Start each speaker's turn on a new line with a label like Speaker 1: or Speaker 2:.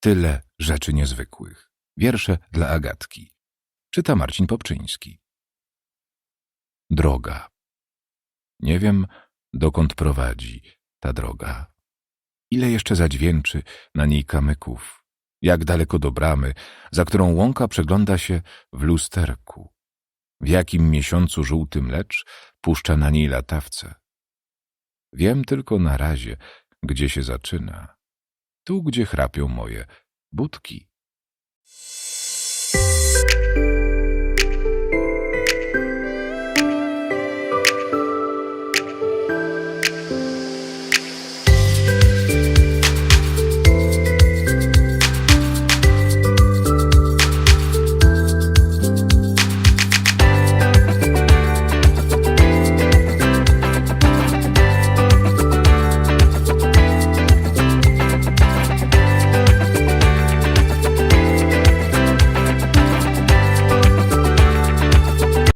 Speaker 1: Tyle rzeczy niezwykłych. Wiersze dla Agatki. Czyta Marcin Popczyński. Droga. Nie wiem, dokąd prowadzi ta droga. Ile jeszcze zadźwięczy na niej kamyków. Jak daleko do bramy, za którą łąka przegląda się w lusterku. W jakim miesiącu żółtym lecz puszcza na niej latawce. Wiem tylko na razie, gdzie się zaczyna. Tu, gdzie chrapią moje budki.